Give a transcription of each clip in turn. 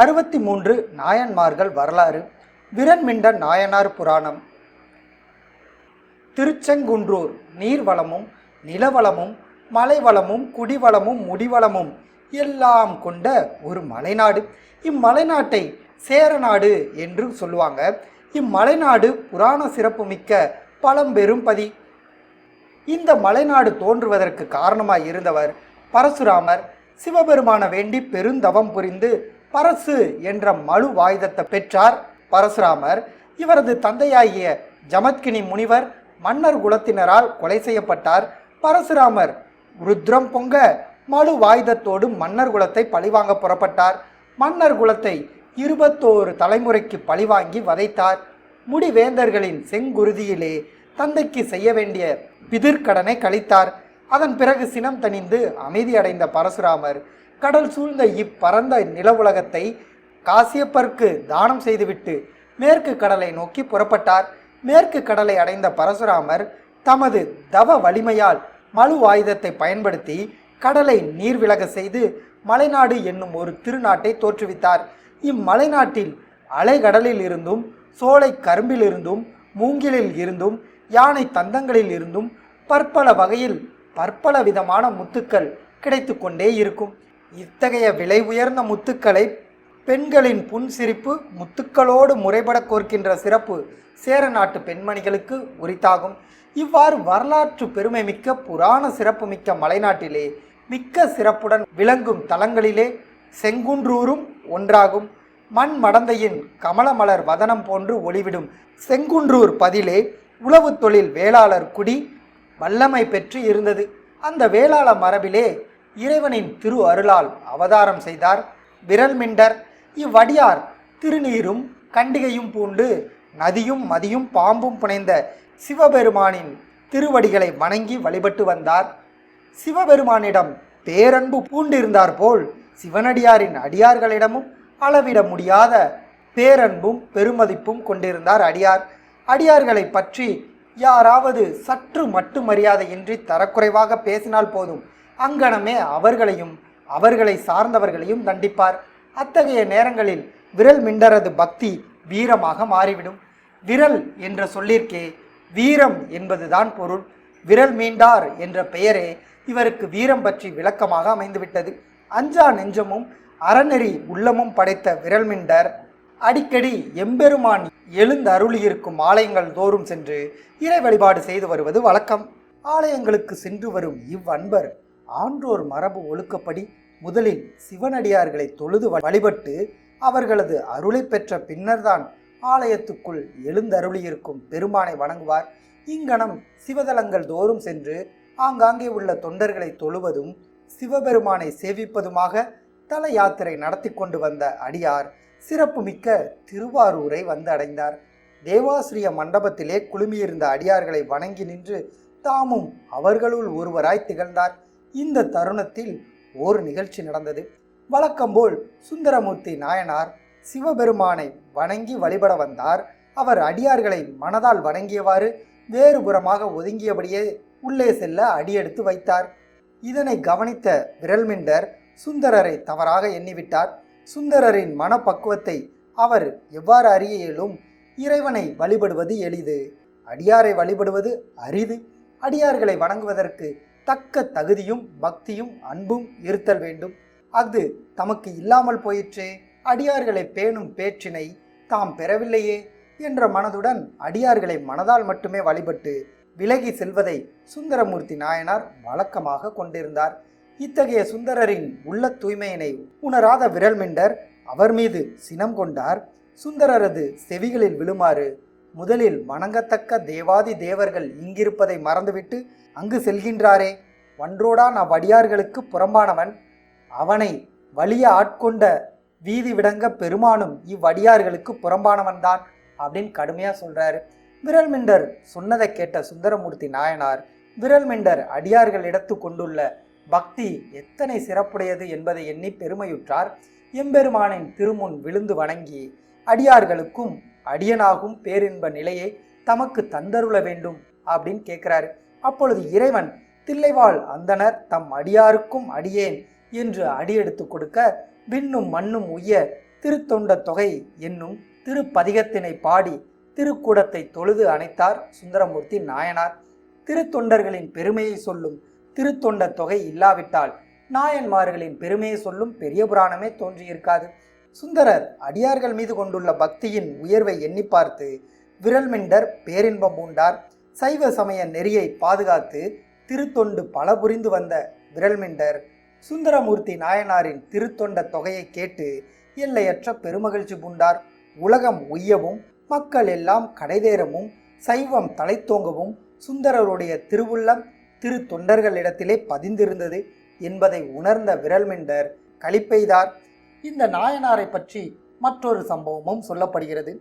அறுபத்தி மூன்று நாயன்மார்கள் வரலாறு விரன்மிண்ட நாயனார் புராணம். திருச்செங்குன்றூர் நீர்வளமும் நிலவளமும் மலைவளமும் குடிவளமும் முடிவளமும் எல்லாம் கொண்ட ஒரு மலைநாடு. இம்மலைநாட்டை சேரநாடு என்று சொல்லுவாங்க. இம்மலைநாடு புராண சிறப்புமிக்க பழம்பெரும் பதி. இந்த மலைநாடு தோன்றுவதற்கு காரணமாய் இருந்தவர் பரசுராமர். சிவபெருமான வேண்டி பெருந்தவம் புரிந்து பரசு என்ற மழு வாயுதத்தை பெற்றார் பரசுராமர். இவரது தந்தையாகிய ஜமத்கினி முனிவர் மன்னர் குலத்தினரால் கொலை செய்யப்பட்டார். பரசுராமர் ருத்ரம் பொங்க மழு வாயுதத்தோடு மன்னர் குலத்தை பழிவாங்க புறப்பட்டார். மன்னர் குலத்தை இருபத்தோரு தலைமுறைக்கு பழிவாங்கி வதைத்தார். முடிவேந்தர்களின் செங்குருதியிலே தந்தைக்கு செய்ய வேண்டிய பிதிர்க்கடனை கழித்தார். அதன் பிறகு சினம் தணிந்து அமைதியடைந்த பரசுராமர் கடல் சூழ்ந்த இப்பரந்த நிலவுலகத்தை காசியப்பருக்கு தானம் செய்துவிட்டு மேற்கு கடலை நோக்கி புறப்பட்டார். மேற்கு கடலை அடைந்த பரசுராமர் தமது தவ வலிமையால் மலு ஆயுதத்தை பயன்படுத்தி கடலை நீர்விலக செய்து மலைநாடு என்னும் ஒரு திருநாட்டை தோற்றுவித்தார். இம்மலைநாட்டில் அலைகடலில் இருந்தும் சோலை கரும்பிலிருந்தும் மூங்கிலில் இருந்தும் யானை தந்தங்களில் இருந்தும் பற்பல வகையில் பற்பல விதமான முத்துக்கள் கிடைத்து கொண்டே இருக்கும். இத்தகைய விலை உயர்ந்த முத்துக்களை பெண்களின் புன்சிரிப்பு முத்துக்களோடு முறைபட கோர்க்கின்ற சிறப்பு சேர நாட்டு பெண்மணிகளுக்கு உரித்தாகும். இவ்வாறு வரலாற்று பெருமை மிக்க புராண சிறப்பு மிக்க மலைநாட்டிலே மிக்க சிறப்புடன் விளங்கும் தலங்களிலே செங்குன்றூரும் ஒன்றாகும். மண் மடந்தையின் கமலமலர் வதனம் போன்று ஒளிவிடும் செங்குன்றூர் பதிலே உளவு தொழில் வேளாளர் குடி வல்லமை பெற்று இருந்தது. அந்த வேளாள மரபிலே இறைவனின் திரு அருளால் அவதாரம் செய்தார். விரல் மிண்டர். இவ்வடியார் திருநீரும் கண்டிகையும் பூண்டு நதியும் மதியும் பாம்பும் புனைந்த சிவபெருமானின் திருவடிகளை வணங்கி வழிபட்டு வந்தார். சிவபெருமானிடம் பேரன்பு பூண்டிருந்தார் போல் சிவனடியாரின் அடியார்களிடமும் அளவிட முடியாத பேரன்பும் பெருமதிப்பும் கொண்டிருந்தார் அடியார். அடியார்களை பற்றி யாராவது சற்று மட்டு மரியாதையின்றி தரக்குறைவாக பேசினால் போதும். அங்கனமே அவர்களையும் அவர்களை சார்ந்தவர்களையும் தண்டிப்பார். அத்தகைய நேரங்களில் விரல் மிண்டரது பக்தி வீரமாக மாறிவிடும். விரல் என்ற சொல்லிற்கே வீரம் என்பதுதான் பொருள். விரல் மீண்டார் என்ற பெயரே இவருக்கு வீரம் பற்றி விளக்கமாக அமைந்துவிட்டது. அஞ்சா நெஞ்சமும் அறநெறி உள்ளமும் படைத்த விரல்மிண்டர் அடிக்கடி எம்பெருமான் எழுந்தருளியிருக்கும் ஆலயங்கள் தோறும் சென்று இறை வழிபாடு செய்து வருவது வழக்கம். ஆலயங்களுக்கு சென்று வரும் இவ்வன்பர் ஆன்றோர் மரபு ஒழுக்கப்படி முதலில் சிவனடியார்களை தொழுது வழிபட்டு அவர்களது அருளை பெற்ற பின்னர்தான் ஆலயத்துக்குள் எழுந்தருளியிருக்கும் பெருமானை வணங்குவார். இங்கனம் சிவதலங்கள் தோறும் சென்று ஆங்காங்கே உள்ள தொண்டர்களை தொழுவதும் சிவபெருமானை சேவிப்பதுமாக தல யாத்திரை நடத்தி கொண்டு வந்த அடியார் சிறப்புமிக்க திருவாரூரை வந்து அடைந்தார் தேவாசிரிய மண்டபத்திலே குழுமியிருந்த அடியார்களை வணங்கி நின்று தாமும் அவர்களுள் ஒருவராய் திகழ்ந்தார். இந்த தருணத்தில் ஒரு நிகழ்ச்சி நடந்தது. வழக்கம்போல் சுந்தரமூர்த்தி நாயனார் சிவபெருமானை வணங்கி வழிபட வந்தார். அவர் அடியார்களை மனதால் வணங்கியவாறு வேறுபுறமாக ஒதுங்கியபடியே உள்ளே செல்ல அடியெடுத்து வைத்தார். இதனை கவனித்த விரல்மிண்டர் சுந்தரரை தவறாக எண்ணிவிட்டார். சுந்தரரின் மனப்பக்குவத்தை அவர் எவ்வாறு அறிய இயலும்? இறைவனை வழிபடுவது எளிது. அடியாரை வழிபடுவது அரிது. அடியார்களை வணங்குவதற்கு தக்க தகுதியும் பக்தியும் அன்பும் இருத்தல் வேண்டும். அது தமக்கு இல்லாமல் போயிற்றே. அடியார்களை பேணும் பேற்றினை தாம் பெறவில்லையே என்ற மனதுடன் அடியார்களை மனதால் மட்டுமே வழிபட்டு விலகி செல்வதை சுந்தரமூர்த்தி நாயனார் வழக்கமாக கொண்டிருந்தார். இத்தகைய சுந்தரரின் உள்ள தூய்மையினை உணராத விரல்மிண்டர் அவர் மீது சினம் கொண்டார். சுந்தரரது செவிகளில் விழுமாறு முதலில் வணங்கத்தக்க தேவாதி தேவர்கள் இங்கிருப்பதை மறந்துவிட்டு அங்கு செல்கின்றாரே. ஒன்றோடான் வடியார்களுக்கு புறம்பானவன். அவனை வலிய ஆட்கொண்ட வீதி விடங்க பெருமானும் இவ்வடியார்களுக்கு புறம்பானவன்தான் அப்படின்னு கடுமையாக சொல்கிறாரு விரல் மிண்டர் சொன்னதை கேட்ட சுந்தரமூர்த்தி நாயனார் விரல் மின்றர் அடியார்கள் அடியார்களிடத்து கொண்டுள்ள பக்தி எத்தனை சிறப்புடையது என்பதை எண்ணி பெருமையுற்றார். எம்பெருமானின் திருமுன் விழுந்து வணங்கி அடியார்களுக்கும் அடியனாகும் பேரின்ப நிலையை தமக்கு தந்தருள வேண்டும் அப்படின்னு கேட்கிறாரு அப்பொழுது இறைவன் தில்லைவாள் அந்தனர் தம் அடியாருக்கும் அடியேன் என்று அடியெடுத்து கொடுக்க விண்ணும் மண்ணும் உய்ய திருத்தொண்ட தொகை என்னும் திருப்பதிகத்தினை பாடி திருக்கூடத்தை தொழுது அணைத்தார் சுந்தரமூர்த்தி நாயனார். திருத்தொண்டர்களின் பெருமையை சொல்லும் திருத்தொண்ட தொகை இல்லாவிட்டால் நாயன்மார்களின் பெருமையை சொல்லும் பெரிய புராணமே தோன்றியிருக்காது. சுந்தரர் அடியார்கள் மீது கொண்டுள்ள பக்தியின் உயர்வை எண்ணி பார்த்து விரல்மிண்டர் பேரின்பம் பூண்டார் சைவ சமய நெறியை பாதுகாத்து திருத்தொண்டு பல புரிந்து வந்த விரல்மிண்டர் சுந்தரமூர்த்தி நாயனாரின் திருத்தொண்ட தொகையை கேட்டு எல்லையற்ற பெருமகிழ்ச்சி பூண்டார். உலகம் உய்யவும் மக்கள் எல்லாம் கடைதேறவும் சைவம் தலைத்தோங்கவும் சுந்தரருடைய திருவுள்ளம் திரு தொண்டர்களிடத்திலே பதிந்திருந்தது என்பதை உணர்ந்த விரல்மிண்டர் களிப்பெய்தார் இந்த நாயனாரை பற்றி மற்றொரு சம்பவமும் சொல்லப்படுகிறது.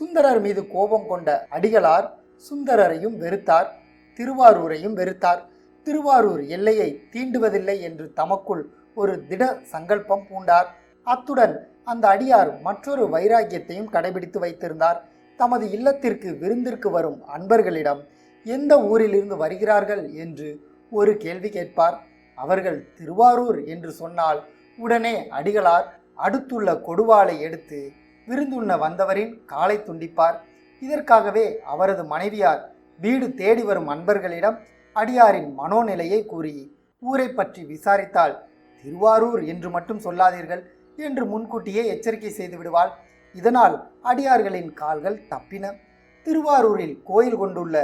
சுந்தரர் மீது கோபம் கொண்ட அடிகளார் சுந்தரரையும் வெறுத்தார் திருவாரூரையும் வெறுத்தார். திருவாரூர் எல்லையை தீண்டுவதில்லை என்று தமக்குள் ஒரு திட சங்கல்பம் பூண்டார். அத்துடன் அந்த அடியார் மற்றொரு வைராக்கியத்தையும் கடைபிடித்து வைத்திருந்தார். தமது இல்லத்திற்கு விருந்திற்கு வரும் அன்பர்களிடம் எந்த ஊரிலிருந்து வருகிறார்கள் என்று ஒரு கேள்வி கேட்பார். அவர்கள் திருவாரூர் என்று சொன்னால் உடனே அடிகளார் அடுத்துள்ள கொடுவாளை எடுத்து விருந்துண்ண வந்தவரின் காலை துண்டிப்பார். இதற்காகவே அவரது மனைவியார் வீடு தேடி வரும் அன்பர்களிடம் அடியாரின் மனோநிலையை கூறி ஊரை பற்றி விசாரித்தால் திருவாரூர் என்று மட்டும் சொல்லாதீர்கள் என்று முன்கூட்டியே எச்சரிக்கை செய்து விடுவாள். இதனால் அடியார்களின் கால்கள் தப்பின. திருவாரூரில் கோயில் கொண்டுள்ள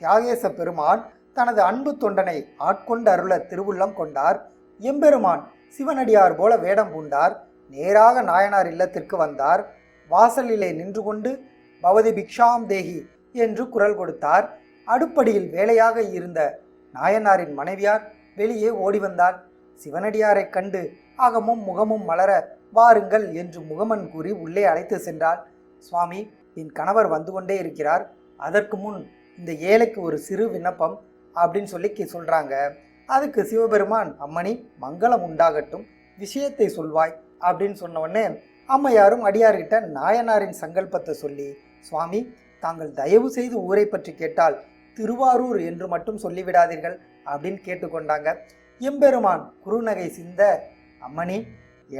தியாகேச பெருமான் தனது அன்பு தொண்டனை ஆட்கொண்டு அருள திருவுள்ளம் கொண்டார். எம்பெருமான் சிவனடியார் போல வேடம் பூண்டார். நேராக நாயனார் இல்லத்திற்கு வந்தார். வாசலிலே நின்று கொண்டு பவதி பிக்ஷாம் தேகி என்று குரல் கொடுத்தார். அடுப்படியில் வேலையாக இருந்த நாயனாரின் மனைவியார் வெளியே ஓடி வந்தாள் சிவனடியாரைக் கண்டு அகமும் முகமும் மலர வாருங்கள் என்று முகமன் கூறி உள்ளே அழைத்து சென்றாள். சுவாமி என் கணவர் வந்து கொண்டே இருக்கிறார். அதற்கு முன் இந்த ஏழைக்கு ஒரு சிறு விண்ணப்பம் அப்படின்னு சொல்லி சொல்கிறாங்க அதுக்கு சிவபெருமான் அம்மணி மங்களம் உண்டாகட்டும். விஷயத்தை சொல்வாய் அப்படின்னு சொன்ன உடனே அம்மையாரும் அடியார்கிட்ட நாயனாரின் சங்கல்பத்தை சொல்லி சுவாமி தாங்கள் தயவு செய்து ஊரை பற்றி கேட்டால் திருவாரூர் என்று மட்டும் சொல்லிவிடாதீர்கள் அப்படின்னு கேட்டுக்கொண்டாங்க. எம்பெருமான் குறுநகை சிந்த அம்மணி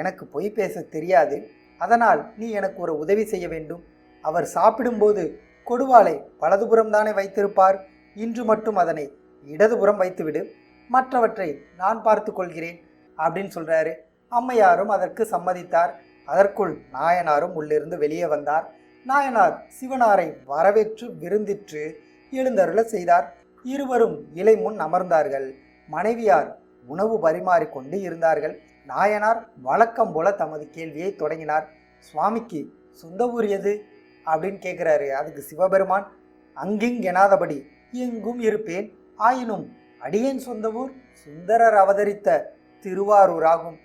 எனக்கு பொய் பேச தெரியாது. அதனால் நீ எனக்கு ஒரு உதவி செய்ய வேண்டும். அவர் சாப்பிடும்போது கொடுவாளை வலதுபுறம் தானே வைத்திருப்பார். இன்று மட்டும் அதனை இடதுபுறம் வைத்துவிடு. மற்றவற்றை நான் பார்த்து கொள்கிறேன். அப்படின்னு சொல்கிறாரு அம்மையாரும் அதற்கு சம்மதித்தார். அதற்குள் நாயனாரும் உள்ளிருந்து வெளியே வந்தார். நாயனார் சிவனாரை வரவேற்று விருந்திற்று எழுந்தருள செய்தார். இருவரும் இலை முன் அமர்ந்தார்கள். மனைவியார் உணவு பரிமாறிக்கொண்டு இருந்தார்கள். நாயனார் வழக்கம் போல தமது கேள்வியை தொடங்கினார். சுவாமிக்கு சொந்த ஊர் எது? அப்படின்னு கேட்குறாரு அதுக்கு சிவபெருமான். அங்கிங் எனாதபடி எங்கும் இருப்பேன். ஆயினும் அடியேன் சொந்த ஊர்? சுந்தரர் அவதரித்த திருவாரூர் ஆகும்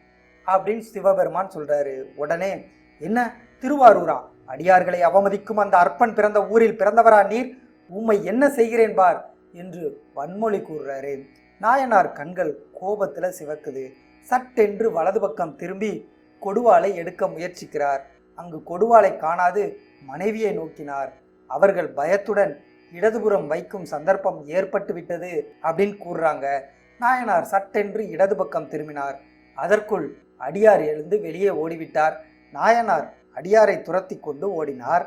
அப்படின்னு சிவபெருமான் சொல்றாரு. உடனே என்ன? திருவாரூரா? அடியார்களை அவமதிக்கும் அந்த அற்பன் பிறந்த ஊரில் பிறந்தவரா நீர்? உம்மை என்ன செய்கிறேன் பார்? என்று வன்மொழி கூறுறாரு. நாயனார் கண்கள் கோபத்துல சிவக்குது. சட்டென்று வலது பக்கம் திரும்பி கொடுவாளை எடுக்க முயற்சிக்கிறார். அங்கு கொடுவாளை காணாது மனைவியை நோக்கினார். அவர்கள் பயத்துடன் இடதுபுறம் வைக்கும் சந்தர்ப்பம் ஏற்பட்டு விட்டது அப்படின்னு கூறுறாங்க. நாயனார் சட்டென்று இடது பக்கம் திரும்பினார். அதற்குள் அடியார் எழுந்து வெளியே ஓடிவிட்டார். நாயனார் அடியாரை துரத்தி கொண்டு ஓடினார்.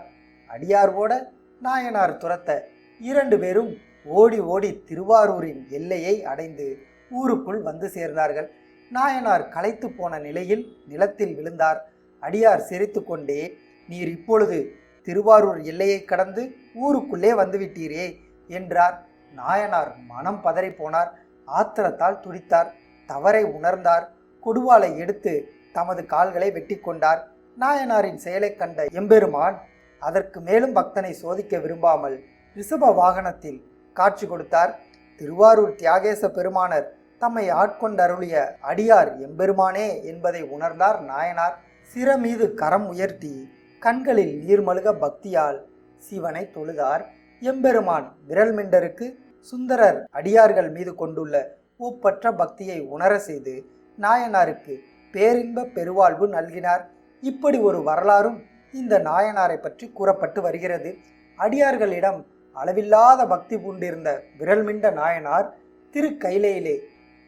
அடியார் ஓட நாயனார் துரத்த இரண்டு பேரும் ஓடி ஓடி திருவாரூரின் எல்லையை அடைந்து ஊருக்குள் வந்து சேர்ந்தார்கள். நாயனார் களைத்து போன நிலையில் நிலத்தில் விழுந்தார். அடியார் சிரித்துக்கொண்டே நீர் இப்பொழுது திருவாரூர் எல்லையை கடந்து ஊருக்குள்ளே வந்துவிட்டீரே என்றார். நாயனார் மனம் பதறி போனார். ஆத்திரத்தால் துடித்தார். தவறை உணர்ந்தார். கொடுவாளை எடுத்து தமது கால்களை வெட்டி கொண்டார் நாயனாரின் செயலை கண்ட எம்பெருமான் அதற்கு மேலும் பக்தனை சோதிக்க விரும்பாமல் ரிஷப வாகனத்தில் காட்சி கொடுத்தார். திருவாரூர் தியாகேச பெருமானர் தம்மை ஆட்கொண்டருளிய அடியார் எம்பெருமானே என்பதை உணர்ந்தார் நாயனார். சிற மீது கரம் உயர்த்தி கண்களில் நீர்மழுக பக்தியால் சிவனை தொழுதார். எம்பெருமான் விரல்மிண்டருக்கு சுந்தரர் அடியார்கள் மீது கொண்டுள்ள ஊப்பற்ற பக்தியை உணர செய்து நாயனாருக்கு பேரின்ப பெருவாழ்வு நல்கினார். இப்படி ஒரு வரலாறும் இந்த நாயனாரை பற்றி கூறப்பட்டு வருகிறது. அடியார்களிடம் அளவில்லாத பக்தி பூண்டிருந்த விரல்மிண்ட நாயனார் திருக்கைலையிலே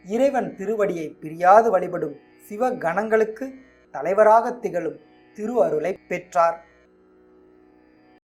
இறைவன் திருவடியை பிரியாது வழிபடும் சிவ கணங்களுக்கு தலைவராக திகழும் திரு அருளை பெற்றார்.